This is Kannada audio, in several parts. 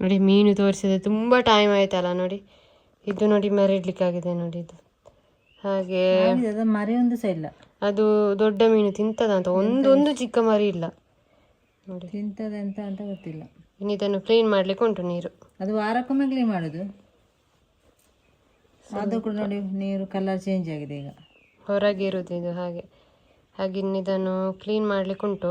ನೋಡಿ ಮೀನು ತೋರಿಸಿದೆ. ತುಂಬ ಟೈಮ್ ಆಯ್ತಲ್ಲ ನೋಡಿ. ಇದು ನೋಡಿ ಮರಿಡ್ಲಿಕ್ಕಾಗಿದೆ ನೋಡಿ ಇದು. ಹಾಗೆ ಮರಿ ಒಂದು ಸಹ ಇಲ್ಲ ಅದು ದೊಡ್ಡ ಮೀನು ತಿಂತದಂತ ಒಂದೊಂದು ಚಿಕ್ಕ ಮರಿ ಇಲ್ಲ. ನೋಡಿ. ತಿಂತದೆ ಅಂತ ಅಂತ ಗೊತ್ತಿಲ್ಲ. ಇನ್ನು ಇದನ್ನು ಕ್ಲೀನ್ ಮಾಡ್ಲಿಕ್ಕೆ ಉಂಟು ನೀರು. ಅದು ವಾರಕ್ಕೊಮ್ಮೆ ಕ್ಲೀನ್ ಮಾಡೋದು. ಅದು ಕೂಡ ನೋಡಿ ನೀರು ಕಲರ್ ಚೇಂಜ್ ಆಗಿದೆ ಈಗ. ಹೊರಗೆ ಇರೋದು ಇದು ಹಾಗೆ. ಹಾಗೆ ಇನ್ನಿದನ್ನು ಕ್ಲೀನ್ ಮಾಡ್ಲಿಕ್ಕೆ ಉಂಟು.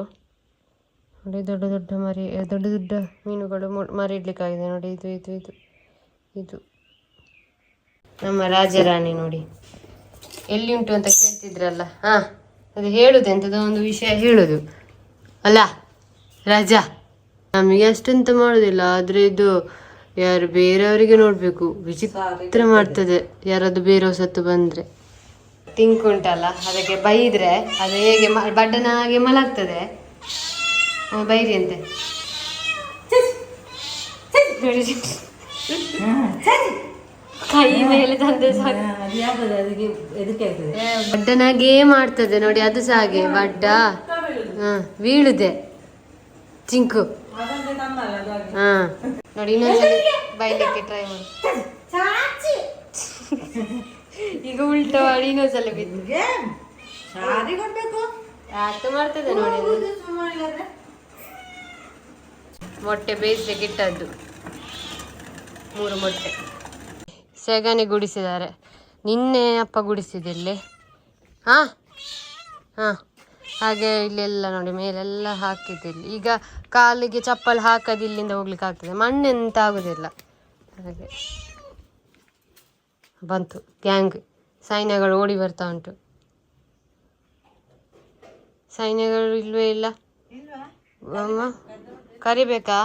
ನೋಡಿ, ದೊಡ್ಡ ದೊಡ್ಡ ಮರಿ ದೊಡ್ಡ ದೊಡ್ಡ ಮೀನುಗಳು ಮರಿ ಇಡ್ಲಿಕ್ಕಾಗಿದೆ ನೋಡಿ. ಇದು ಇದು ಇದು ಇದು. ನಮ್ಮ ರಾಜರಾಣಿ ನೋಡಿ. ಎಲ್ಲಿ ಉಂಟು ಅಂತ ಕೇಳ್ತಿದ್ರಲ್ಲ? ಹಾಂ, ಅದು ಹೇಳುದು ಎಂಥದೋ ಒಂದು ವಿಷಯ ಹೇಳುದು. ಅಲ್ಲ, ರಾಜ, ನಮಗೆ ಅಷ್ಟಂತ ಮಾಡೋದಿಲ್ಲ, ಆದ್ರೆ ಇದು ಯಾರು ಬೇರೆಯವರಿಗೆ ನೋಡಬೇಕು. ವಿಚಿತ್ರ ಮಾಡ್ತದೆ, ಯಾರಾದ್ರು ಬೇರೆ ಸತ್ತು ಬಂದ್ರೆ. ತಿಂಕ್ ಉಂಟಲ್ಲ ಅದಕ್ಕೆ ಬೈದರೆ, ಅದು ಹೇಗೆ ಬಡ್ಡನ ಹಾಗೆ ಮಲಗ್ತದೆ. ಬೈರಿ ಅಂತೆ. ಕೈ ಮೇಲೆ ತಂದೆ ಬಡ್ಡನಾಗೇ ಮಾಡ್ತದೆ ನೋಡಿ ಅದು ಸಹ ಹಾಗೆ ಬಡ್ಡ. ಹಾ ಬೀಳುದೆ ಚಿಂಕು. ಹಾ ನೋಡಿ ಇನ್ನೊಂದ್ಸಲಿ ಬೈಲಿಕ್ಕೆ ಟ್ರೈ ಮಾಡಿ. ಈಗ ಉಲ್ಟ ಮಾಡಿ ಇನ್ನೊಂದ್ಸಲ ಬಿದ್ದು. ಮಾಡ್ತದೆ ನೋಡಿ. ಮೊಟ್ಟೆ ಬೇಯಿಸಲಿಕ್ಕೆ ಇಟ್ಟದ್ದು. ಮೂರು ಮೊಟ್ಟೆ. ಸೆಗಣಿ ಗುಡಿಸಿದ್ದಾರೆ. ನಿನ್ನೆ ಅಪ್ಪ ಗುಡಿಸಿದಿಲ್ಲಿ ಹಾ? ಹಾ. ಹಾಗೆ ಇಲ್ಲೆಲ್ಲ ನೋಡಿ ಮೇಲೆಲ್ಲ ಹಾಕಿದ್ದಿಲ್ಲಿ ಈಗ ಕಾಲಿಗೆ ಚಪ್ಪಲ್ ಹಾಕದು ಇಲ್ಲಿಂದ ಹೋಗ್ಲಿಕ್ಕೆ ಆಗ್ತದೆ. ಮಣ್ಣೆಂತ ಆಗುದಿಲ್ಲ. ಹಾಗೆ. ಬಂತು. ಗ್ಯಾಂಗ್. ಸೈನ್ಯಗಳು ಓಡಿ ಬರ್ತಾ ಉಂಟು. ಸೈನ್ಯಗಳು ಇಲ್ವೇ ಇಲ್ಲ? ಅಮ್ಮ? ಕರಿಬೇಕಾ?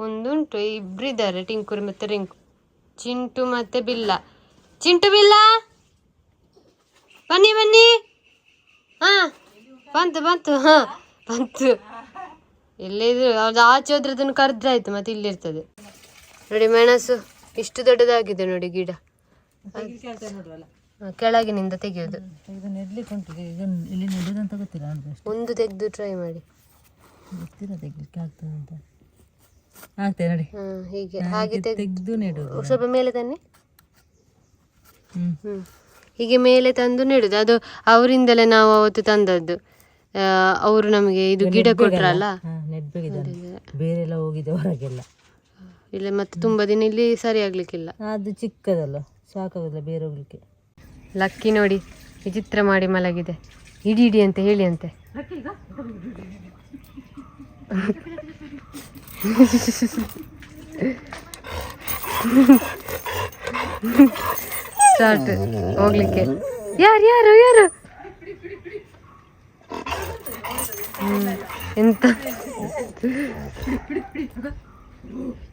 ಒಂದುಂಟು ಇಬ್ರಿದ್ದಾರೆ ಟಿಂಕುರು ಮತ್ತೆ ರಿಂಕು. ಚಿಂಟು ಮತ್ತೆ ಬಿಲ್ಲ. ಚಿಂಟು ಬಿಲ್ಲ? ಬನ್ನಿ ಬನ್ನಿ. ಹಾ ಬಂತು ಬಂತು ಹಾ ಬಂತು. ಎಲ್ಲಿದ್ರು ಅದು ಆಚೆ ಹೋದ್ರೆ ಅದನ್ನು ಕರೆದ್ರಾಯ್ತು ಮತ್ತೆ ಇಲ್ಲಿರ್ತದೆ ನೋಡಿ ಮೆಣಸು ಇಷ್ಟು ದೊಡ್ಡದಾಗಿದೆ ನೋಡಿ ಗಿಡ. ಕೆಳಗಿನಿಂದ ತೆಗೆಯೋದು. ಒಂದು ತೆಗೆದು ಟ್ರೈ ಮಾಡಿ. ಗೊತ್ತಿಲ್ಲ ತೆಗ್ಲಿಕ್ಕೆ ಆಗ್ತದೆ ಅಂತ. ಆಗ್ತದೆ ನೋಡಿ. ಹೀಗೆ. ಹಾಗೆ ತೆಗೆದು ತೆಗ್ದು ಸ್ವಲ್ಪ ಮೇಲೆ ತನ್ನಿ. ಹೀಗೆ ಮೇಲೆ ತಂದು ನೆಡುದು. ಅದು ಅವರಿಂದಲೇ ನಾವು ಅವತ್ತು ತಂದದ್ದು. ಅವರು ನಮಗೆ ಇದು ಗಿಡ ಕೊಟ್ರಲ್ಲ? ಬೇರೆ ಎಲ್ಲ ಹೋಗಿದೆ ಹೊರಗೆಲ್ಲ. ಇಲ್ಲ ಮತ್ತೆ ತುಂಬಾ ದಿನ ಇಲ್ಲಿ ಸರಿ ಆಗ್ಲಿಕ್ಕಿಲ್ಲ ಅದು ಚಿಕ್ಕದಲ್ಲ ಸಾಕಾಗಲ್ಲ ಬೇರೆ ಹೋಗ್ಲಿಕ್ಕೆ. ಲಕ್ಕಿ ನೋಡಿ ವಿಚಿತ್ರ ಮಾಡಿ ಮಲಗಿದೆ. ಇಡಿ ಇಡಿ ಅಂತ ಹೇಳಿ ಅಂತೆ. ಸ್ಟಾರ್ಟ್ ಹೋಗ್ಲಿಕ್ಕೆ. ಯಾರು ಯಾರು ಯಾರು. ಎಂತ?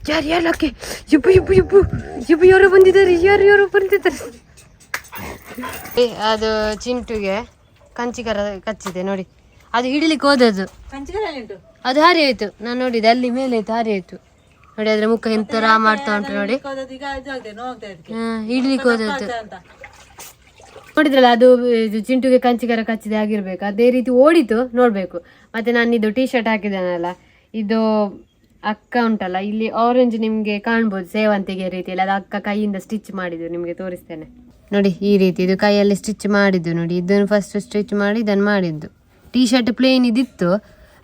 ಯಾರು ಯಾರು ಲಕ್ಕಿ? ಇಬ್ಬು ಇಬ್ಬು ಇಬ್ಬು ಇಬ್ಬು ಯಾರು ಬಂದಿದ್ದಾರೆ. ಯಾರು ಯಾರು ಬಂದಿದ್ದಾರೆ? ಅದು ಚಿಂಟುಗೆ ಕಂಚಿಕರ ಕಚ್ಚಿದೆ, ನೋಡಿ. ಅದು ಹಿಡಿಲಿಕ್ಕೆ ಹೋದದ್ದು. ಅದು ಹಾರಿ ಆಯ್ತು ನಾನು ನೋಡಿದೆ ಅಲ್ಲಿ ಮೇಲೆ ಆಯ್ತು ಹಾರಿ ಆಯ್ತು ನೋಡಿ ಅದ್ರ ಮುಖ ಎಂತ ರಾ ಮಾಡ್ತಾ ಉಂಟು ನೋಡಿ. ಹಿಡ್ಲಿಕ್ಕೆ ಹೋದದ್ದು. ನೋಡಿದ್ರಲ್ಲ ಅದು ಇದು ಚಿಂಟುಗೆ ಕಂಚಿಕರ ಕಚ್ಚಿದೆ ಆಗಿರ್ಬೇಕು. ಅದೇ ರೀತಿ ಓಡಿತು ನೋಡ್ಬೇಕು. ಮತ್ತೆ ನಾನು ಇದು ಟೀ ಶರ್ಟ್ ಹಾಕಿದ್ದೇನಲ್ಲ ಇದು ಅಕ್ಕ ಉಂಟಲ್ಲ ಇಲ್ಲಿ ಆರೆಂಜ್ ನಿಮ್ಗೆ ಕಾಣ್ಬೋದು ಸೇವಂತಿಗೆ ರೀತಿಯಲ್ಲಿ. ಅದು ಅಕ್ಕ ಕೈಯಿಂದ ಸ್ಟಿಚ್ ಮಾಡಿದ್ದು ನಿಮ್ಗೆ ತೋರಿಸ್ತೇನೆ. ನೋಡಿ ಈ ರೀತಿ ಇದು ಕೈಯಲ್ಲಿ ಸ್ಟಿಚ್ ಮಾಡಿದ್ದು ನೋಡಿ. ಇದನ್ನು ಫಸ್ಟ್ ಸ್ಟಿಚ್ ಮಾಡಿ ಇದನ್ನು ಮಾಡಿದ್ದು. ಟೀ ಶರ್ಟ್ ಪ್ಲೇನ್ ಇದಿತ್ತು.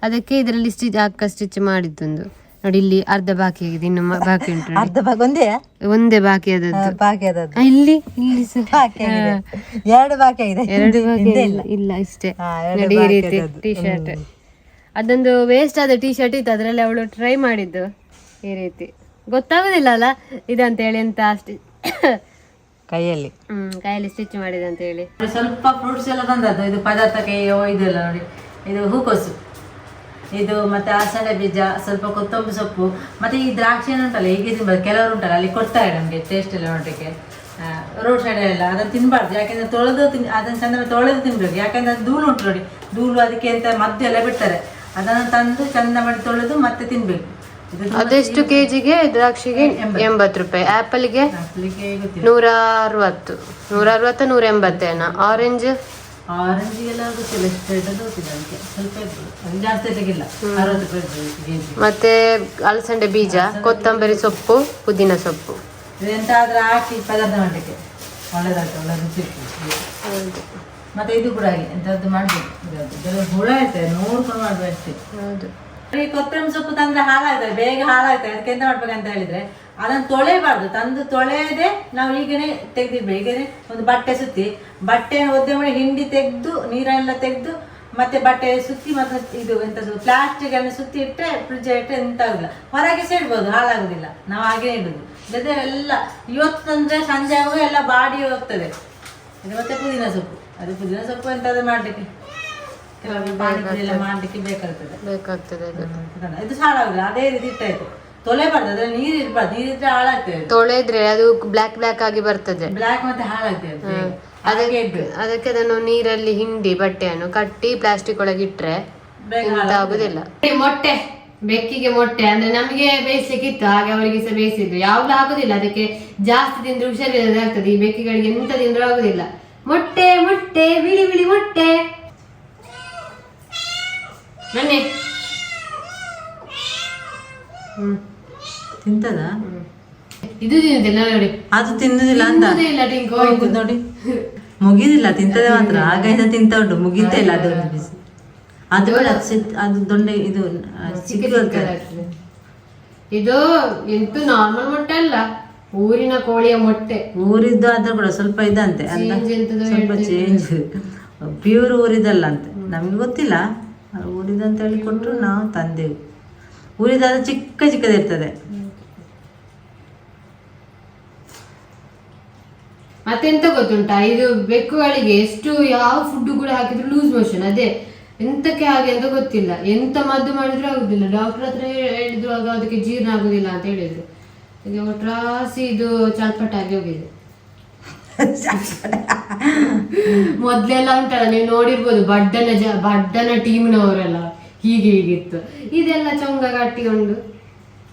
ಅದಕ್ಕೆ ಇದರಲ್ಲಿ ಸ್ಟಿಚ್ ಹಾಕ ಸ್ಟಿಚ್ ಮಾಡಿದ್ದೊಂದು ನೋಡಿ ಇಲ್ಲಿ ಅರ್ಧ ಬಾಕಿ ಆಗಿದೆ ಇನ್ನು ಮ- ಬಾಕಿ ಉಂಟು ನೋಡಿ. ಅರ್ಧ ಭಾಗ ಒಂದೇ? ಒಂದೇ ಬಾಕಿ ಆದದ್ದು. ಬಾಕಿ ಆದದ್ದು. ಆ, ಇಲ್ಲಿ? ಇಲ್ಲಿ ಸಹ ಬಾಕಿ ಆಗಿದೆ. ಎರಡು ಬಾಕಿ ಆಗಿದೆ. ಎರಡು ಹಿಂದೆ ಇಲ್ಲ. ಇಲ್ಲ ಇಷ್ಟೇ ಹಾ, ಎರಡು ನೋಡಿ ಈ ಬಾಕಿ ರೀತಿ ಟಿ ಟೀ ಶರ್ಟ್ ಅದೊಂದು ವೇಸ್ಟ್ ಆದ ಟೀ ಶರ್ಟ್ ಇತ್ತು ಅದರಲ್ಲಿ ಅವಳು ಟ್ರೈ ಮಾಡಿದ್ದು ಈ ರೀತಿ. ಗೊತ್ತಾಗುದಿಲ್ಲ ಅಲ್ಲ ಇದಂತ ಹೇಳಿ ಅಂತ ಅಷ್ಟೇ. ಕೈಯಲ್ಲಿ. ಹ್ಮ್ ಕೈಯಲ್ಲಿ ಸ್ಟಿಚ್ ಮಾಡಿದೆ ಅಂತ ಹೇಳಿ. ಸ್ವಲ್ಪ ಫ್ರೂಟ್ಸ್ ಎಲ್ಲ ತಂದದ್ದು. ಇದು ಪದಾರ್ಥಕ್ಕೆ ಇದೆಲ್ಲ ನೋಡಿ. ಇದು ಹೂಕೋಸು. ಇದು ಮತ್ತೆ ಹಸಳೆ ಬೀಜ ಸ್ವಲ್ಪ ಕೊತ್ತಂಬರಿ ಸೊಪ್ಪು ಮತ್ತೆ ಈ ದ್ರಾಕ್ಷಿ ಏನು ಉಂಟಲ್ಲ ಹೀಗೆ ತಿನ್ಬಾರ್ದು ಕೆಲವರು ಉಂಟಲ್ಲ ಅಲ್ಲಿ ಕೊಡ್ತಾರೆ ನಮಗೆ ಟೇಸ್ಟ್ ಎಲ್ಲ ನೋಡಲಿಕ್ಕೆ. ರೋಡ್ ಸೈಡ್ ಎಲ್ಲ ಅದನ್ನು ತಿನ್ಬಾರ್ದು. ಯಾಕೆಂದ್ರೆ ತೊಳೆದು ತಿನ್ ಅದನ್ನು ಚಂದ ತೊಳೆದು ತಿನ್ಬೇಕು. ಯಾಕಂದ್ರೆ ಅದು ಧೂಳು ಉಂಟು ನೋಡಿ. ಧೂಳು ಅದಕ್ಕೆ ಅಂತ ಮದ್ದು ಎಲ್ಲ ಬಿಡ್ತಾರೆ. ಅದನ್ನು ತಂದು ಚಂದ ಮಾಡಿ ತೊಳೆದು ಮತ್ತೆ ತಿನ್ಬೇಕು. ಅದೆಷ್ಟು ಕೆಜಿಗೆ? ದ್ರಾಕ್ಷಿಗೆ ಎಂಬತ್ತು ರೂಪಾಯಿ. ಗೊತ್ತಿಲ್ಲ ನೂರ ಅರವತ್ತು ನೂರ ಅರವತ್ತು ನೂರ ಎಂಬತ್ತೇನ ಆರೆಂಜ್? ಆರೆಂಜಿಗೆಲ್ಲ ಗೊತ್ತಿಲ್ಲ. ಎಷ್ಟು ರೇಟ್ ಗೊತ್ತಿಲ್ಲ ಅದಕ್ಕೆ. ಸ್ವಲ್ಪ ಇರ್ಬೋದು. ಅದು ಜಾಸ್ತಿ ತೆಗಿಲ್ಲ ಅರವತ್ತು ರೂಪಾಯಿ ಇರ್ಬೋದು ಮತ್ತೆ ಅಲಸಂಡೆ ಬೀಜ ಕೊತ್ತಂಬರಿ ಸೊಪ್ಪು ಪುದೀನ ಸೊಪ್ಪು. ಎಂತಾದ್ರೂ ಹಾಕಿ ಪದಾರ್ಥ ಮಾಡಲಿಕ್ಕೆ. ಒಳ್ಳೇದಾಗ್ತದೆ ಒಳ್ಳೆ ರುಚಿ ಹೌದು. ಮತ್ತೆ ಇದು ಕೂಡ ಹಾಗೆ. ಎಂಥದ್ದು ಮಾಡಬೇಕು ಕೆಲವು ಹುಳ ಇರ್ತದೆ. ನೋಡ್ಕೊಂಡು ಮಾಡ್ಬೇಕು ಹೌದು. ಈ ಕೊತ್ತಂಬರಿ ಸೊಪ್ಪು ತಂದ್ರೆ ಹಾಳಾಯ್ತದೆ ಬೇಗ ಹಾಳಾಗ್ತದೆ, ಅದಕ್ಕೆ ಎಂತ ಮಾಡ್ಬೇಕಂತ ಹೇಳಿದ್ರೆ ಅದನ್ನು ತೊಳೆಯಬಾರ್ದು ತಂದು ತೊಳೆಯದೆ ನಾವು ಈಗನೇ ತೆಗೆದಿಡ್ಬೇಕು. ಈಗನೇ ಒಂದು ಬಟ್ಟೆ ಸುತ್ತಿ, ಬಟ್ಟೆ ಒದ್ದೆ ಮಾಡಿ ಹಿಂಡಿ ತೆಗೆದು, ನೀರೆಲ್ಲ ತೆಗೆದು, ಮತ್ತೆ ಬಟ್ಟೆ ಸುತ್ತಿ ಮತ್ತೆ ಇದು ಎಂಥದ್ದು ಪ್ಲಾಸ್ಟಿಕ್ ಅನ್ನು ಸುತ್ತಿ ಇಟ್ಟರೆ ಫ್ರಿಜ್ ಇಟ್ಟರೆ ಎಂತ ಆಗುದಿಲ್ಲ. ಹೊರಗೆ ಸೇಡ್ಬೋದು, ಹಾಳಾಗುದಿಲ್ಲ. ನಾವು ಹಾಗೆ ಇಡುದು. ಜೊತೆ ಎಲ್ಲ ಇವತ್ತು ತಂದ್ರೆ ಸಂಜೆ ಆಗುವಾಗ ಎಲ್ಲ ಬಾಡಿ ಹೋಗ್ತದೆ. ಮತ್ತೆ ಪುದೀನ ಸೊಪ್ಪು. ಅದು ಪುದೀನ ಸೊಪ್ಪು ಎಂತಾದ್ರೂ ಮಾಡ್ಲಿಕ್ಕೆ. ಕೆಲವೊಮ್ಮೆ ಪಾನಿಪುರಿ ಎಲ್ಲ ಮಾಡ್ಲಿಕ್ಕೆ ಬೇಕಾಗ್ತದೆ. ಬೇಕಾಗ್ತದೆ ಇದು ಹಾಳಾಗುದಿಲ್ಲ ಅದೇ ರೀತಿ ಇಟ್ಟಾಯ್ತು. ತೊಳೆಬಾರ್ದು ಅದ್ರಲ್ಲಿ ನೀರು ಇರ್ಬಾರ್ದು. ನೀರು ಇದ್ರೆ ಹಾಳಾಗ್ತದೆ. ತೊಳೆದ್ರೆ ಅದು ಬ್ಲ್ಯಾಕ್ ಬ್ಲ್ಯಾಕ್ ಆಗಿ ಬರ್ತದೆ. ಬ್ಲ್ಯಾಕ್ ಮತ್ತೆ ಹಾಳಾಗ್ತದೆ ಅದು. ಬೇಗ. ಹಾಗೆ ಇಡ್ಬೇಕು. ಅದಕ್ಕೆ ಅದನ್ನು ನೀರಲ್ಲಿ ಹಿಂಡಿ ಬಟ್ಟೆಯನ್ನು ಕಟ್ಟಿ ಪ್ಲಾಸ್ಟಿಕ್ ಒಳಗೆ ಇಟ್ರೆ ಆಗುದಿಲ್ಲ. ಮೊಟ್ಟೆ ಬೆಕ್ಕಿಗೆ ಮೊಟ್ಟೆ ಅಂದ್ರೆ ನಮಗೆ ಬೇಯಿಸಿಕ್ಕಿತ್ತು ಹಾಗೆ ಅವರಿಗೆ ಸಹ ಬೇಯಿಸಿದ್ರು ಯಾವಾಗ್ಲೂ ಆಗುದಿಲ್ಲ ಅದಕ್ಕೆ ಜಾಸ್ತಿ ತಿಂದ್ರೆ ಹುಷಾರಿಲ್ಲದೆ ಆಗ್ತದೆ. ಈ ಬೆಕ್ಕಿಗಳಿಗೆ ಎಂತ ತಿಂದ್ರೂ ಆಗುದಿಲ್ಲ. ಮೊಟ್ಟೆ ಮೊಟ್ಟೆ ಬಿಳಿ ಬಿಳಿ ಮೊಟ್ಟೆ. ಬನ್ನಿ. ಹ್ಞೂ ತಿಂತದ? ಇದು ತಿನ್ನುದಿಲ್ಲ ನೋಡಿ ಅದು ತಿನ್ನುದಿಲ್ಲ ಅಂತ ತಿನ್ನುವುದೇ ಇಲ್ಲ ನೋಡಿ. ಮುಗಿದಿಲ್ಲ ತಿಂತದೆ ಮಾತ್ರ. ಆಗೈದ ತಿಂತ ಉಂಟು. ಮುಗಿತಾ ಇಲ್ಲ ಅದು. ಒಂದು ಬಿಸಿ ಅದು ಅದು ಇದು ಆ, ಚಿಕ್ಕ. ಇದು ಎಂತೂ ನಾರ್ಮಲ್ ಮೊಟ್ಟೆ ಅಲ್ಲ ಊರಿನ ಕೋಳಿಯ ಮೊಟ್ಟೆ. ಊರಿದ್ದು ಆದ್ರೂ ಕೂಡ ಸ್ವಲ್ಪ ಇದಂತೆ. ಅಂತ Change ಎಂತದೋ ಸ್ವಲ್ಪ ಚೇಂಜ್ ಪ್ಯೂರ್ ಊರಿದಲ್ಲ ಅಂತ. ನಮ್ಗೆ ಗೊತ್ತಿಲ್ಲ. ಅದು ಊರಿದಂತ ಹೇಳಿ ಕೊಟ್ಟರು ನಾವು ತಂದೆವು. ಉಳಿದಾದ ಚಿಕ್ಕ ಚಿಕ್ಕದಿರ್ತದೆ ಮತ್ತೆಂತ ಗೊತ್ತುಂಟಾ? ಇದು ಬೆಕ್ಕುಗಳಿಗೆ ಎಷ್ಟು ಯಾವ ಫುಡ್ ಕೂಡ ಹಾಕಿದ್ರು ಲೂಸ್ ಮೋಷನ್ ಅದೇ, ಎಂತಕ್ಕೆ ಹಾಗೆ ಅಂತ ಗೊತ್ತಿಲ್ಲ. ಎಂತ ಮದ್ದು ಮಾಡಿದ್ರು ಆಗುದಿಲ್ಲ. ಡಾಕ್ಟರ್ ಹತ್ರ ಹೇಳಿದ್ರು ಆಗ ಅದಕ್ಕೆ ಜೀರ್ಣ ಆಗುದಿಲ್ಲ ಅಂತ ಹೇಳಿದ್ರು. ಈಗ ಒಟ್ರಾಸಿ ಇದು ಆಗಿ ಹೋಗಿದೆ. ಮೊದ್ಲೆಲ್ಲ ಉಂಟಲ್ಲ ನೀವು ನೋಡಿರ್ಬೋದು ಬಡ್ಡನ ಜ ಬಡ್ಡನ ಟೀಮ್ನವರೆಲ್ಲ ಹೀಗೆ ಹೀಗಿತ್ತು ಇದೆಲ್ಲ ಚೊಂಗ ಕಟ್ಟಿಕೊಂಡು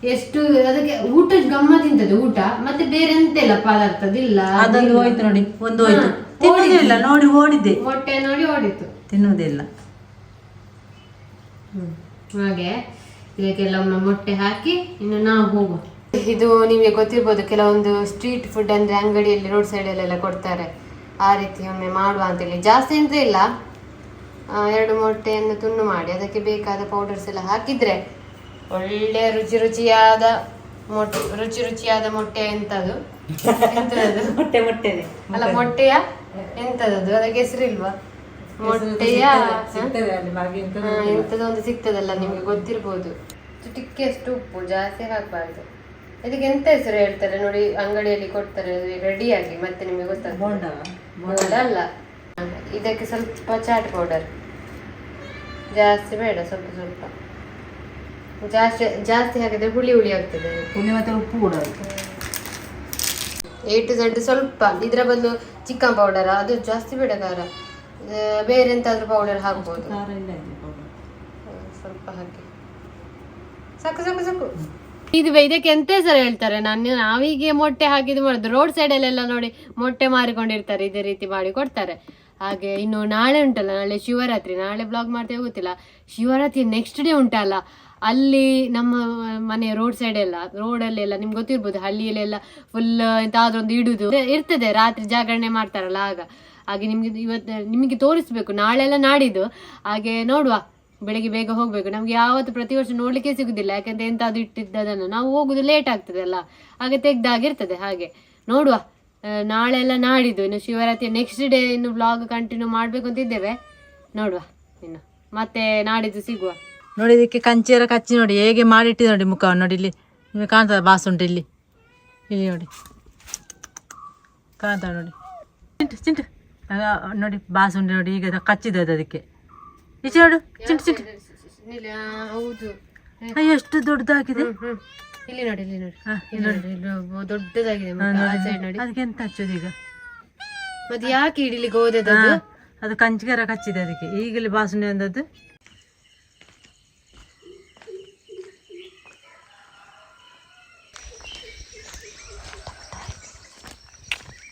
ಎಷ್ಟು ಅದಕ್ಕೆ ಊಟ ಗಮ್ಮ ತಿಂತದೆ ಊಟ? ಮತ್ತೆ ಬೇರೆ ಎಂತ ಇಲ್ಲ ಪದಾರ್ಥದಿಲ್ಲ ಅದೊಂದು ಹೋಯ್ತು ನೋಡಿ ಒಂದು ಹೋಯ್ತು. ತಿನ್ನುವುದಿಲ್ಲ ನೋಡಿ ಓಡಿದ್ದೆ ಮೊಟ್ಟೆ ನೋಡಿ ಓಡಿತ್ತು ತಿನ್ನುವುದಿಲ್ಲ ಹಾಗೆ ಇದಕ್ಕೆಲ್ಲ ಮೊಟ್ಟೆ ಹಾಕಿ ಇನ್ನು ನಾವು ಹೋಗುವ. ಇದು ನಿಮಗೆ ಗೊತ್ತಿರ್ಬೋದು ಕೆಲವೊಂದು ಸ್ಟ್ರೀಟ್ ಫುಡ್ ಅಂದ್ರೆ ಅಂಗಡಿಯಲ್ಲಿ ರೋಡ್ ಸೈಡಲ್ಲೆಲ್ಲ ಕೊಡ್ತಾರೆ. ಆ ರೀತಿ ಒಮ್ಮೆ ಮಾಡುವ ಅಂತೇಳಿ. ಜಾಸ್ತಿ ಅಂತ ಇಲ್ಲ. ಆ, ಎರಡು ಮೊಟ್ಟೆಯನ್ನು ತುಂಡು ಮಾಡಿ ಅದಕ್ಕೆ ಬೇಕಾದ ಪೌಡರ್ಸ್ ಎಲ್ಲ ಹಾಕಿದ್ರೆ ಒಳ್ಳೆ ರುಚಿ ರುಚಿಯಾದ ಮೊಟ್ಟೆ ರುಚಿ ರುಚಿಯಾದ ಮೊಟ್ಟೆ ಎಂತದು? ಮೊಟ್ಟೆ ಮೊಟ್ಟೆ ಅಲ್ಲ ಮೊಟ್ಟೆಯ ಎಂತದದು? ಅದಕ್ಕೆ ಹೆಸರಿಲ್ವಾ? ಮೊಟ್ಟೆಯ ಎಂಥದ್ದು ಒಂದು ಸಿಗ್ತದಲ್ಲ ನಿಮ್ಗೆ ಗೊತ್ತಿರ್ಬೋದು. ಚಿಟಿಕೆ ಅಷ್ಟು ಉಪ್ಪು ಜಾಸ್ತಿ ಹಾಕ್ಬಾರ್ದು. ಇದಕ್ಕೆ ಎಂತ ಹೆಸರು ಹೇಳ್ತಾರೆ ನೋಡಿ ಅಂಗಡಿಯಲ್ಲಿ ಕೊಡ್ತಾರೆ ರೆಡಿಯಾಗಿ ಮತ್ತೆ ನಿಮಗೆ ಗೊತ್ತಾಗ್ತದೆ. ಬೋಂಡ ಅಲ್ಲ. ಇದಕ್ಕೆ ಸ್ವಲ್ಪ ಚಾಟ್ ಪೌಡರ್ ಜಾಸ್ತಿ ಬೇಡ ಸ್ವಲ್ಪ ಸ್ವಲ್ಪ. ಜಾಸ್ತಿ ಜಾಸ್ತಿ ಹಾಕಿದ್ರೆ ಹುಳಿ ಹುಳಿ ಆಗ್ತದೆ. ಹುಳಿ ಮತ್ತೆ ಉಪ್ಪು ಕೂಡ ಎ ಟು ಝಡ್ ಸ್ವಲ್ಪ. ಇದರ ಬದಲು ಚಿಕನ್ ಪೌಡರ್ ಅದು ಜಾಸ್ತಿ ಬೇಡ ಖಾರ. ಬೇರೆ ಎಂತಾದ್ರೂ ಪೌಡರ್ ಹಾಕ್ಬೋದು. ಸ್ವಲ್ಪ ಹಾಕಿ. ಸಾಕು ಸಾಕು ಸಾಕು. ಇದು ಇದಕ್ಕೆ ಎಂತ ಹೆಸರು ಹೇಳ್ತಾರೆ? ನಾನು ನಾವೀಗೆ ಮೊಟ್ಟೆ ಹಾಕಿದ್ ಮಾಡುದು. ರೋಡ್ ಸೈಡಲ್ಲೆಲ್ಲ ನೋಡಿ ಮೊಟ್ಟೆ ಮಾರಿಕೊಂಡಿರ್ತಾರೆ, ಇದೇ ರೀತಿ ಮಾಡಿ ಕೊಡ್ತಾರೆ. ಹಾಗೆ ಇನ್ನು ನಾಳೆ ಉಂಟಲ್ಲ, ನಾಳೆ ಶಿವರಾತ್ರಿ. ನಾಳೆ ಬ್ಲಾಗ್ ಮಾಡ್ತೇವೆ ಗೊತ್ತಿಲ್ಲ. ಶಿವರಾತ್ರಿ ನೆಕ್ಸ್ಟ್ ಡೇ ಉಂಟಲ್ಲ. ಅಲ್ಲಿ ನಮ್ಮ ಮನೆ ರೋಡ್ ಸೈಡ್ ಎಲ್ಲ ರೋಡಲ್ಲಿ ಎಲ್ಲ ನಿಮ್ಗೆ ಗೊತ್ತಿರ್ಬೋದು ಹಳ್ಳಿಯಲ್ಲೆಲ್ಲ ಫುಲ್ ಎಂತಾದ್ರೂ ಒಂದು ಇಡುದು ಇರ್ತದೆ. ರಾತ್ರಿ ಜಾಗರಣೆ ಮಾಡ್ತಾರಲ್ಲ ಆಗ. ಹಾಗೆ ನಿಮ್ಗೆ ಇವತ್ತು ನಿಮಗೆ ತೋರಿಸ್ಬೇಕು. ನಾಳೆ ಎಲ್ಲ ನಾಡಿದ್ದು. ಹಾಗೆ ನೋಡುವ. ಬೆಳಿಗ್ಗೆ ಬೇಗ ಹೋಗಬೇಕು. ನಮ್ಗೆ ಯಾವತ್ತು ಪ್ರತಿ ವರ್ಷ ನೋಡ್ಲಿಕ್ಕೆ ಸಿಗುದಿಲ್ಲ. ಯಾಕಂದ್ರೆ ಅದು ಇಟ್ಟಿದ್ದದನ್ನು ನಾವು ಹೋಗುದು ಲೇಟ್ ಆಗ್ತದೆ ಅಲ್ಲ. ಹಾಗೆ ತೆಗ್ದಾಗಿರ್ತದೆ ಹಾಗೆ. ನೋಡುವ. ನಾಳೆ ಎಲ್ಲ ನಾಡಿದ್ದು. ಇನ್ನು ಶಿವರಾತ್ರಿ ನೆಕ್ಸ್ಟ್ ಡೇ ಇನ್ನು ಬ್ಲಾಗ್ ಕಂಟಿನ್ಯೂ ಮಾಡ್ಬೇಕು ಅಂತ ಇದ್ದೇವೆ. ನೋಡುವ ಇನ್ನು. ಮತ್ತೆ ನಾಡಿದ್ದು ಸಿಗುವ. ನೋಡಿ ಇದಕ್ಕೆ ಕಂಚಿಯರ ಕಚ್ಚಿ ನೋಡಿ. ಹೇಗೆ ಮಾಡಿಟ್ಟಿದೆ ನೋಡಿ ಮುಖವನ್ನು ನೋಡಿ ಇಲ್ಲಿ. ನಿಮಗೆ ಕಾಣ್ತದ? ಬಾಸುಂಟು ಇಲ್ಲಿ. ಇಲ್ಲಿ ನೋಡಿ. ಕಾಣ್ತದೆ ನೋಡಿ. ಚಿಂಟು ಚಿಂಟು. ನೋಡಿ ಬಾಸುಂಟು ನೋಡಿ. ಈಗ ಕಚ್ಚಿದ್ದದ್ದು ಕಚ್ಚಿದೆ ಅದು ಅದಕ್ಕೆ. ಈಚೆ ನೋಡು ಚಿಂಟು ಚಿಂಟು. ಇಲ್ಲಿ, ಆ, ಹೌದು. ಅಯ್ಯೋ ಎಷ್ಟು ದೊಡ್ಡದಾಗಿದೆ. ಹ್ಮ್, ಹ್ಮ್. ಇಲ್ಲಿ ನೋಡಿ ಇಲ್ಲಿ ನೋಡಿ. ಹಾ, ಇಲ್ಲಿ ನೋಡಿ. ಇಲ್ಲಿ ಒಬ್ಬ ದೊಡ್ಡದಾಗಿದೆ. ಆ side ನೋಡಿ. ಅದಕ್ಕೆ ಎಂತ ಹಚ್ಚೋದು ಈಗ? ಮತ್ತೆ ಯಾಕೆ ಹಿಡಿಲಿಕ್ಕೆ ಹೋದದ್ದು ಅದು? ಅದು ಕಂಚಿಗರ ಕಚ್ಚಿದೆ ಅದಕ್ಕೆ. ಈಗಲೇ ಬಾಸುಂಡೆ ಅಂದದ್ದು.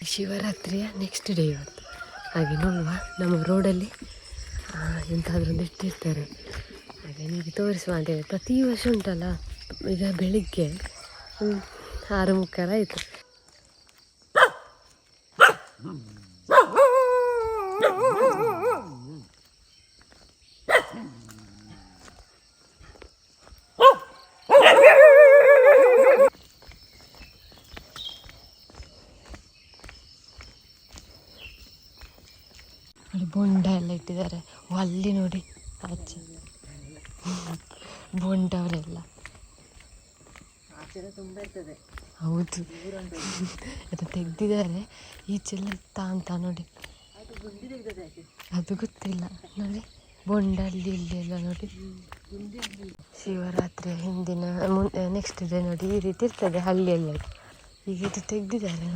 ಶಿವರಾತ್ರಿಯ ನೆಕ್ಸ್ಟ್ ಡೇ ಇವತ್ತು. ಹಾಗೆ ನೋಡುವ ನಮ್ಮ ರೋಡಲ್ಲಿ ಎಂತಾದ್ರೂ ಒಂದು ಇಟ್ಟಿರ್ತಾರೆ ಹಾಗೆ ನಿಮಗೆ ತೋರಿಸುವ ಅಂತೇಳಿ ಪ್ರತಿ ವರ್ಷ ಉಂಟಲ್ಲ, ಈಗ ಬೆಳಿಗ್ಗೆ ಆರು ಮುಕ್ಕಾಲು ಆಯಿತು ನೋಡಿ ಬೊಂಡ ಎಲ್ಲ ಇಟ್ಟಿದ್ದಾರೆ ಓ, ಅಲ್ಲಿ ನೋಡಿ ಆಚೆ ಬೊಂಡ ಅವರೆಲ್ಲ ಹೌದು. ಅದು ತೆಗ್ದಿದ್ದಾರೆ. ಈಚೆಲ್ಲ ಇತ್ತ ಅಂತ ನೋಡಿ. ಅದು ಗೊತ್ತಿಲ್ಲ. ನೋಡಿ. ಬೊಂಡ ಅಲ್ಲಿ ಇಲ್ಲಿ ಎಲ್ಲ ನೋಡಿ. ಶಿವರಾತ್ರಿ ಹಿಂದಿನ ನೆಕ್ಸ್ಟ್ ಡೇ ನೋಡಿ ಈ ರೀತಿ ಇರ್ತದೆ ಹಳ್ಳಿಯಲ್ಲಿ. ಈಗ ಇದು ತೆಗ್ದಿದ್ದಾರೆ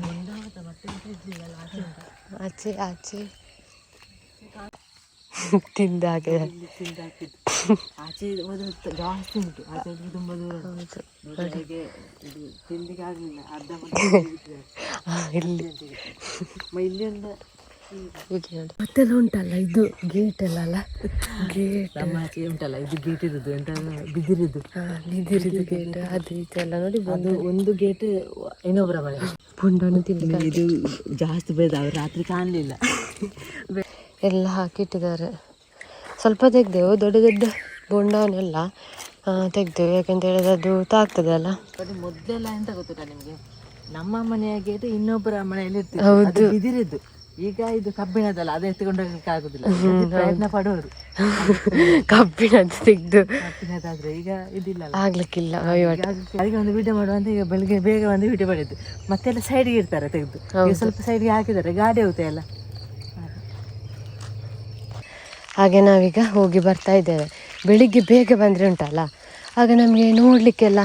ಆಚೆ ಆಚೆ. ತಿಂದ ಹಾಗೆ. ಆಚೆ ಹೋದ್ರೆ ಜಾಸ್ತಿ ಉಂಟು. ಆಚೆ ತುಂಬ ದೂರ ಬೆಳಗ್ಗೆ ಇದು ತಿಂದಿಗೆ ಆಗಲಿಲ್ಲ. ಅರ್ಧ ಇಲ್ಲಿ. ಇಲ್ಲಿಂದ ಮತ್ತೆಲ್ಲ ಉಂಟಲ್ಲ? ಇದು ಗೇಟ್ ಎಲ್ಲ ಅಲ್ಲ? ಗೇಟ್. ನಮ್ಮ ಆಚೆ ಉಂಟಲ್ಲ ಇದು ಗೇಟ್ ಇರುದು ಎಂತ ಬಿದಿರಿದ್ದು ಬಿದಿರಿದು ಗೇಟ್. ಅದು ಇದೆಲ್ಲ ನೋಡಿ ಒಂದು ಒಂದು ಗೇಟ್ ಇನ್ನೊಬ್ಬರ ಮನೆ. ಪುಂಡನ್ನು ತಿಂಡಿ ಇದು ಜಾಸ್ತಿ ಬೇದ ರಾತ್ರಿ ಕಾಣಲಿಲ್ಲ. ಎಲ್ಲ ಹಾಕಿಟ್ಟಿದ್ದಾರೆ. ಸ್ವಲ್ಪ ತೆಗ್ದೆವು ದೊಡ್ಡ ದೊಡ್ಡ ಬೊಂಡವನ್ನೆಲ್ಲ ತೆಗ್ದೆವು ಯಾಕಂತ ಹೇಳಿದ್ರೆ ಅದು ತಾಗ್ತದೆ ಅಲ್ಲ? ಅದು ಮೊದಲೆಲ್ಲ ಎಂತ ಗೊತ್ತಿಲ್ಲ ನಿಮಗೆ? ನಮ್ಮ ಮನೆಯಾಗೆ ಇದು ಇನ್ನೊಬ್ಬರ ಮನೆಯಲ್ಲಿ ಹೌದು. ಅದು ಬಿದಿರಿದ್ದು. ಈಗ ಇದು ಕಬ್ಬಿಣದಲ್ಲ ಅದು ಎತ್ತಿಕೊಂಡು ಹೋಗ್ಲಿಕ್ಕೆ ಆಗುದಿಲ್ಲ. ಪ್ರಯತ್ನ ಪಡೋರು ಕಬ್ಬಿಣದ್ದು ತೆಗ್ದು. ಕಬ್ಬಿಣದಾದ್ರೆ ಈಗ ಇದಿಲ್ಲ ಆಗ್ಲಿಕ್ಕಿಲ್ಲ. ಅದಕ್ಕೆ ಒಂದು ವಿಡಿಯೋ ಮಾಡುವಂತ ಈಗ ಬೆಳಿಗ್ಗೆ ಬೇಗ ಒಂದು ವಿಡಿಯೋ ಮಾಡಿದ್ದು ಮತ್ತೆಲ್ಲ ಸೈಡ್ಗೆ ಇರ್ತಾರೆ ತೆಗೆದು. ಸ್ವಲ್ಪ ಸೈಡ್ಗೆ ಹಾಕಿದ್ದಾರೆ. ಗಾಡಿ ಹೋಗುತ್ತೆ ಎಲ್ಲ. ಹಾಗೆ ನಾವೀಗ ಹೋಗಿ ಬರ್ತಾ ಇದ್ದೇವೆ. ಬೆಳಿಗ್ಗೆ ಬೇಗ ಬಂದರೆ ಉಂಟಲ್ಲ? ಆಗ ನಮಗೆ ನೋಡಲಿಕ್ಕೆಲ್ಲ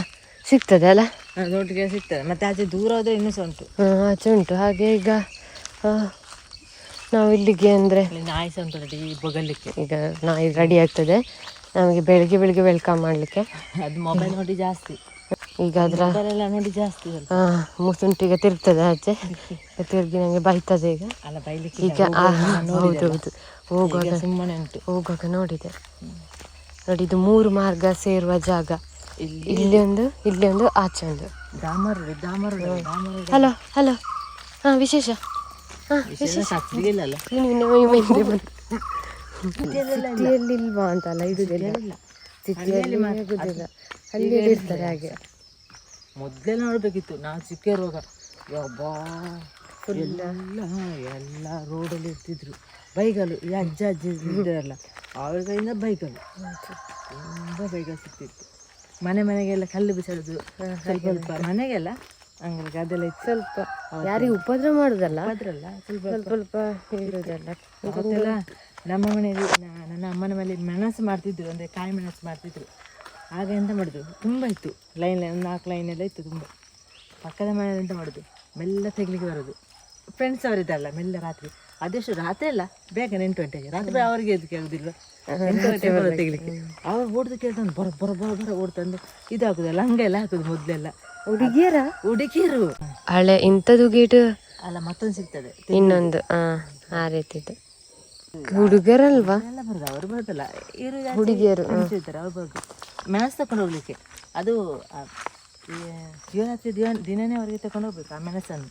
ಸಿಗ್ತದೆ ಅಲ್ಲ? ನೋಡಲಿಕ್ಕೆ ಸಿಗ್ತದೆ. ಮತ್ತೆ ಆಚೆ ದೂರ ಹೋದರೆ ಇನ್ನೂ ಸಹ ಉಂಟು. ಹಾಂ ಆಚೆ ಉಂಟು. ಹಾಗೆ ಈಗ ನಾವು ಇಲ್ಲಿಗೆ ಅಂದರೆ ನಾಯಿ ಸಹ ಉಂಟು ಬೊಗಲಿಕ್ಕೆ ಈಗ ನಾಯಿ ರೆಡಿ ಆಗ್ತದೆ. ನಮಗೆ ಬೆಳಿಗ್ಗೆ ಬೆಳಿಗ್ಗೆ ವೆಲ್ಕಮ್ ಮಾಡಲಿಕ್ಕೆ. ಅದು ಮೊಬೈಲ್ ನೋಡಿ ಜಾಸ್ತಿ. ಈಗ ಅದರ ನೋಡಿ ಜಾಸ್ತಿ ಹಾಂ ಮುಸುಂಟಿಗ ತಿರುಗ್ತದೆ ಆಚೆ. ತಿರುಗಿ ನನಗೆ ಬೈತದೆ ಈಗ. ಅಲ್ಲ ಬೈಲಿಕ್ಕೆ ಈಗ ಹೌದು ಹೌದು. ಹೋಗುವಾಗ ಸುಮ್ಮನೆ ಉಂಟು. ಹೋಗುವಾಗ ನೋಡಿದೆ. ನೋಡಿ ಇದು ಮೂರು ಮಾರ್ಗ ಸೇರುವ ಜಾಗ. ಇಲ್ಲಿ ಒಂದು ಇಲ್ಲಿ ಒಂದು ಆಚೆ ಒಂದು. Hello hello. ಹಾ ವಿಶೇಷ. ಹಾ ವಿಶೇಷ ಇಲ್ವಾ ಅಂತಲ್ಲ ಇದು ಸಿಟಿಯಲ್ಲಿ ಆಗುದಿಲ್ಲ ಅಲ್ಲಿ ಇರ್ತಾರೆ ಹಾಗೆ. ಮೊದಲೆಲ್ಲ ನೋಡ್ಬೇಕಿತ್ತು. ನಾನು ಸಿಕ್ಕಿರುವಾಗ ಎಲ್ಲ ಎಲ್ಲ ರೋಡಲ್ಲಿ ಇರ್ತಿದ್ರು. ಬೈಗಲು ಈ ಅಜ್ಜ ಅಜ್ಜಿ ಇದ್ದಾರಲ್ಲ ಅವ್ರ ಕೈಯಿಂದ ಬೈಗಲು. ತುಂಬ ಬೈಗಲು ಸಿಗ್ತಿತ್ತು ಮನೆ ಮನೆಗೆಲ್ಲ ಕಲ್ಲು ಬಿಸಾಡೋದು ಸ್ವಲ್ಪ ಸ್ವಲ್ಪ. ಮನೆಗೆಲ್ಲ ಹಂಗಾಗಿ ಅದೆಲ್ಲ ಇತ್ತು. ಸ್ವಲ್ಪ. ಯಾರಿಗೆ ಉಪದ್ರ ಮಾಡೋದಲ್ಲ? ಅದ್ರಲ್ಲ ಸ್ವಲ್ಪ ಸ್ವಲ್ಪ ಅವತ್ತೆಲ್ಲ ನಮ್ಮ ಮನೆಯಲ್ಲಿ ನನ್ನ ಅಮ್ಮನ ಮನೆ ಮೆಣಸು ಮಾಡ್ತಿದ್ರು ಅಂದರೆ ಕಾಯಿ ಮೆಣಸು ಮಾಡ್ತಿದ್ರು. ಆಗ ಎಂತ ಮಾಡಿದ್ರು ತುಂಬ ಇತ್ತು. ಲೈನ್ ಲೈನ್ ನಾಲ್ಕು ಲೈನ್ ಎಲ್ಲ ಇತ್ತು ತುಂಬ. ಪಕ್ಕದ ಮನೆಯಲ್ಲಿ ಎಂತ ಮಾಡೋದು? ಮೆಲ್ಲ ತೆಗಿಲಿಕ್ಕೆ ಬರೋದು. ಫ್ರೆಂಡ್ಸ್ ಅವರಿದ್ದಲ್ಲ ಮೆಲ್ಲ ರಾತ್ರಿ. ಅದೆಷ್ಟು ರಾತ್ರಿ ಅಲ್ಲ? ಬೇಗ ಎಂಟು ಗಂಟೆಗೆ ರಾತ್ರಿ ಅವ್ರಿಗೆ ಎದ್ದು ಕೇಳುದಿಲ್ಲ ಎಂಟು ಗಂಟೆ ಬರೋ ತೆಗಿಲಿಕ್ಕೆ. ಅವ್ರು ಓಡ್ದು ಕೇಳ್ತಾನೆ ಬರ ಬರ ಬರ ಬರ ಓಡ್ತಂದು ಇದಾಗುದಲ್ಲ ಹಂಗೆಲ್ಲ ಹಾಕುದು ಮೊದಲೆಲ್ಲ. ಹುಡುಗಿಯರ? ಹುಡುಗಿಯರು. ಹಳೆ ಇಂಥದ್ದು ಗೇಟ್ ಅಲ್ಲ ಮತ್ತೊಂದು ಸಿಗ್ತದೆ. ಇನ್ನೊಂದು ಆ ರೀತಿ ರೀತಿದು. ಹುಡುಗರಲ್ವಾ? ಎಲ್ಲ ಬರುದು ಅವರು ಬರುದಲ್ಲ. ಹುಡುಗಿಯರು, ಅವ್ರು ಬರುದು. ಮ್ಯಾಚ್ ತಕೊಂಡು ಹೋಗ್ಲಿಕ್ಕೆ. ಅದು ಆ, ದಿನ ದಿನನೇ ಅವರಿಗೆ ತಕೊಂಡು ಹೋಗ್ಬೇಕು. ಆ ಮೆಣಸನ್ನು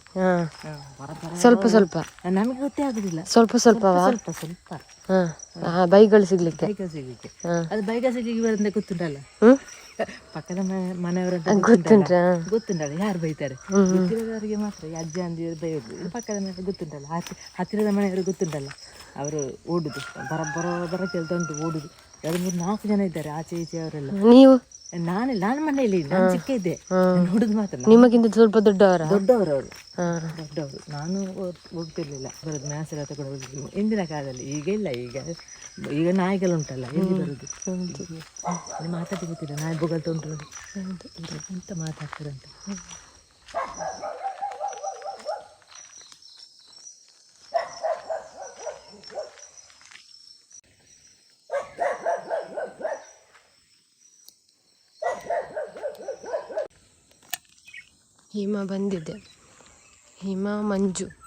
ಸ್ವಲ್ಪ ಸ್ವಲ್ಪ. ನಮಗೆ ಗೊತ್ತೇ ಆಗುದಿಲ್ಲ. ಸ್ವಲ್ಪ ಸ್ವಲ್ಪ ಸ್ವಲ್ಪ ಸ್ವಲ್ಪ ಬೈಗಳು ಸಿಗ್ಲಿಕ್ಕೆ. ಬೈಗ ಸಿಗ್ಲಿಕ್ಕೆ. ಅದು ಬೈಗ ಸಿಗ್ಲಿಕ್ಕೆ ಗೊತ್ತುಂಟಲ್ಲ? ಪಕ್ಕದ ಮನೆ ಮನೆಯವರಂತ ಗೊತ್ತುಂಟಾ? ಗೊತ್ತುಂಟಲ್ಲ. ಯಾರು ಬೈತಾರೆ? ಹತ್ತಿರದವರಿಗೆ ಮಾತ್ರ. ಅಜ್ಜ ಅಂದಿರು ಬೈಯೋದು. ಪಕ್ಕದ ಮನೆ ಗೊತ್ತುಂಟಲ್ಲ. ಹತ್ತಿ ಹತ್ತಿರದ ಮನೆಯವರು ಗೊತ್ತುಂಟಲ್ಲ. ಅವರು ಓಡುದು. ಬರ ಬರ ಬರ ಉಂಟು ಓಡುದು. ಎರಡು ಮೂರು ನಾಲ್ಕು ಜನ ಇದ್ದಾರೆ ಆಚೆ ಈಚೆ ಅವರೆಲ್ಲ. ನೀವು? ನಾನಿಲ್ಲ ನಾನು ಮನೆಯಲ್ಲಿ ನಾನು ಚಿಕ್ಕ ಇದ್ದೆ. ನೋಡುದು ಮಾತ್ರ. ನಾನು. ನಿಮಗಿಂತ ಸ್ವಲ್ಪ ದೊಡ್ಡವರ? ದೊಡ್ಡವರು ಅವರು. ದೊಡ್ಡವರು. ನಾನು ಹೋಗ್- ಹೋಗ್ತಿರ್ಲಿಲ್ಲ. ಬರೋದು ಮ್ಯಾಸ್ ಎಲ್ಲ ತಗೊಂಡು ಹೋಗಿದ್ದು. ಇಂದಿನ ಕಾಲದಲ್ಲಿ ಈಗ ಇಲ್ಲ. ಈಗ ಈಗ ನಾಯಿಗಳು ಉಂಟಲ್ಲ ಎಲ್ಲಿ ಬರುದು? ಮಾತಾಡಿ ಗೊತ್ತಿಲ್ಲ. ನಾಯಿ ಬೊಗಳ್ತಾ ಉಂಟು ಎಂತ ಮಾತಾಡ್ತಾರೆ ಅಂತ ಹಿಮ ಬಂದಿದೆ. ಹಿಮ ಮಂಜು.